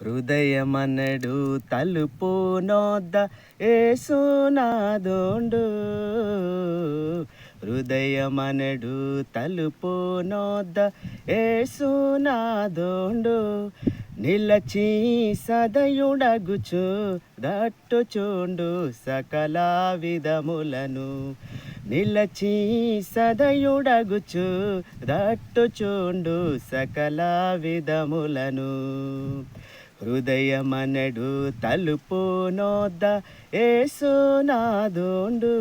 హృదయమనడు తలుపు నోద్ద ఏసునాదోండు హృదయమనడు తలుపు నోద్ద ఏసునాదోండు నిలచి సదయుడగుచు దట్టుచుండు సకల విధములను. నిలచి సదయుడగుచు దట్టుచుండు సకల విధములను. హృదయమనడు తలుపు నోద్ద ఏసునాదోండు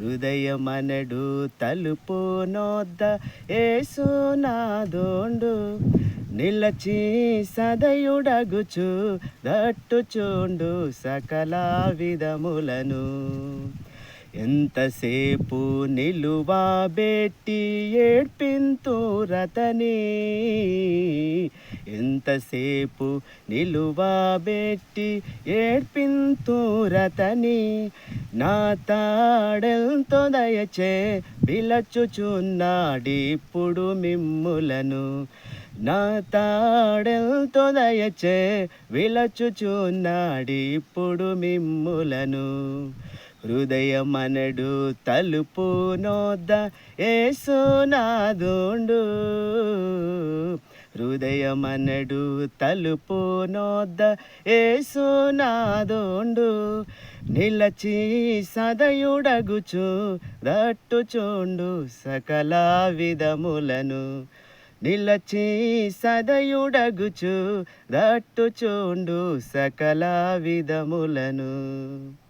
హృదయమనడు తలుపు నోద్ద ఏసునాదోండు నిలచి సదయుడగుచు దట్టుచుండు సకల విధములను. ఎంతసేపు నిలువబెట్టి ఏడ్పింతురతని? ఎంతసేపు నిలువబెట్టి ఏడ్పింతురతని? నా తాడెంతో దయచే పిలచుచున్నాడిప్పుడు మిమ్ములను. నా తాడెంతో దయచే విలచుచున్నాడిప్పుడు మిమ్ములను. హృదయమనడు తలుపు నోద్ద ఏసునాదుండు హృదయమనడు తలుపు నోద్ద ఏసునాదుండు నిలచి సదయుడగుచు దట్టుచుండు సకల విధములను. నిలచి సదయుడగుచు దట్టుచుండు సకల విధములను.